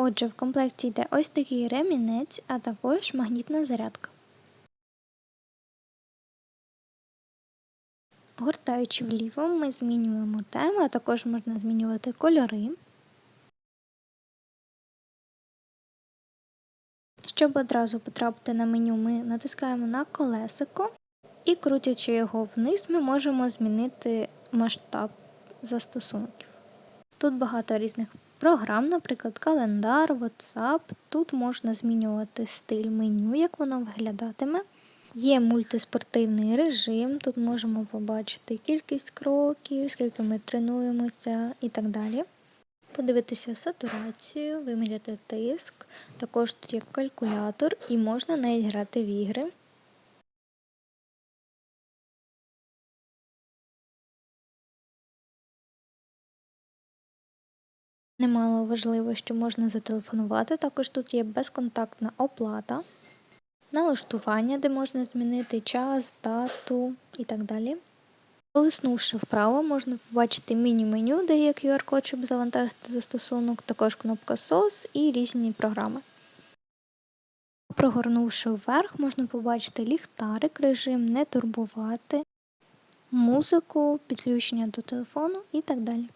Отже, в комплекті йде ось такий ремінець, а також магнітна зарядка. Гортаючи вліво, ми змінюємо тему, а також можна змінювати кольори. Щоб одразу потрапити на меню, ми натискаємо на колесико і, крутячи його вниз, ми можемо змінити масштаб застосунків. Тут багато різних програм, наприклад, календар, WhatsApp. Тут можна змінювати стиль меню, як воно виглядатиме. Є мультиспортивний режим, тут можемо побачити кількість кроків, скільки ми тренуємося і так далі. Подивитися сатурацію, виміряти тиск, також тут є калькулятор і можна навіть грати в ігри. Немало важливо, що можна зателефонувати, також тут є безконтактна оплата, налаштування, де можна змінити час, дату і так далі. Колиснувши вправо, можна побачити міні-меню, де є QR-код, щоб завантажити застосунок, також кнопка SOS і різні програми. Прогорнувши вверх, можна побачити ліхтарик, режим не турбувати, музику, підключення до телефону і так далі.